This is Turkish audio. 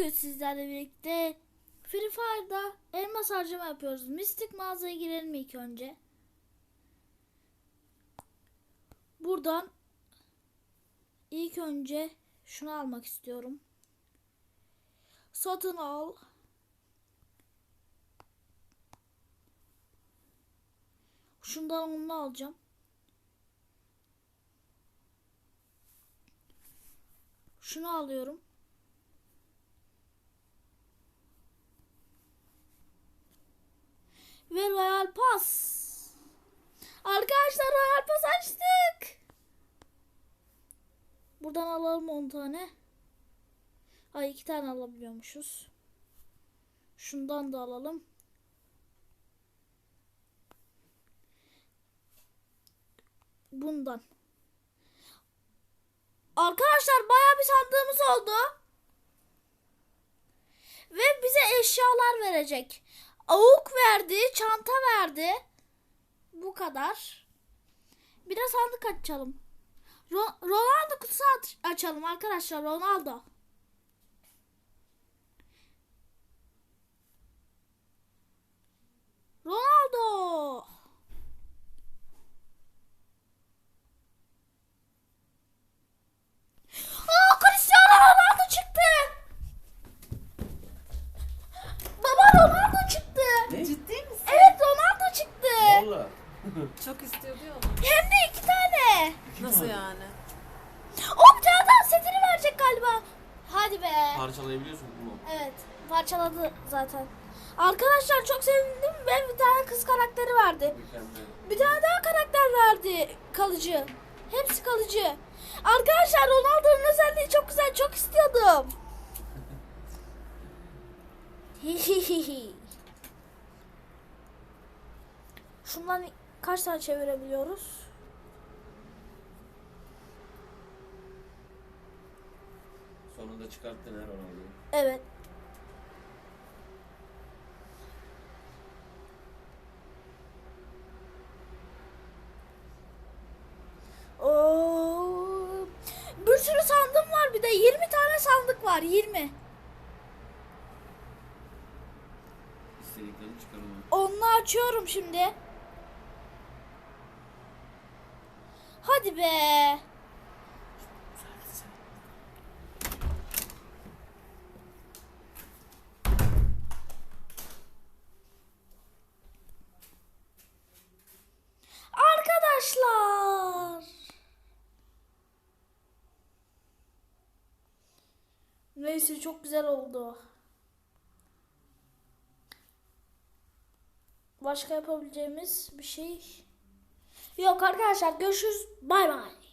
Bugün sizlerle birlikte Free Fire'da elmas harcama yapıyoruz. Mistik mağazaya girelim ilk önce. Buradan ilk önce şunu almak istiyorum. Satın al. Şundan onu alacağım. Şunu alıyorum. Ve Pass. Arkadaşlar Royal Pass açtık. Buradan alalım 10 tane. Ay 2 tane alabiliyormuşuz. Şundan da alalım. Bundan. Arkadaşlar bayağı bir sandığımız oldu. Ve bize eşyalar verecek. Avuk verdi, çanta verdi. Bu kadar. Bir de sandık açalım. Ro- Ronaldo kutusu aç- açalım arkadaşlar. Ronaldo. Çok istiyordu ya onu. Hem de iki tane. Nasıl yani? O bir tane daha setini verecek galiba. Hadi be. Parçalayabiliyorsun bunu. Evet parçaladı zaten. Arkadaşlar çok sevindim ve bir tane kız karakteri verdi. Mükemmel. Bir tane daha karakter verdi kalıcı. Hepsi kalıcı. Arkadaşlar Ronaldo'nun özelliği çok güzel. Çok istiyordum. Şundan kaç tane çevirebiliyoruz? Sonunda çıkarttın her Ronaldo'yu. Evet. Oo. Bir sürü sandım var bir de 20 tane sandık var 20. İstediklerini çıkarın. Onu açıyorum şimdi. Hadi be. Arkadaşlar. Neyse çok güzel oldu. Başka yapabileceğimiz bir şey yok arkadaşlar. Görüşürüz. Bay bay.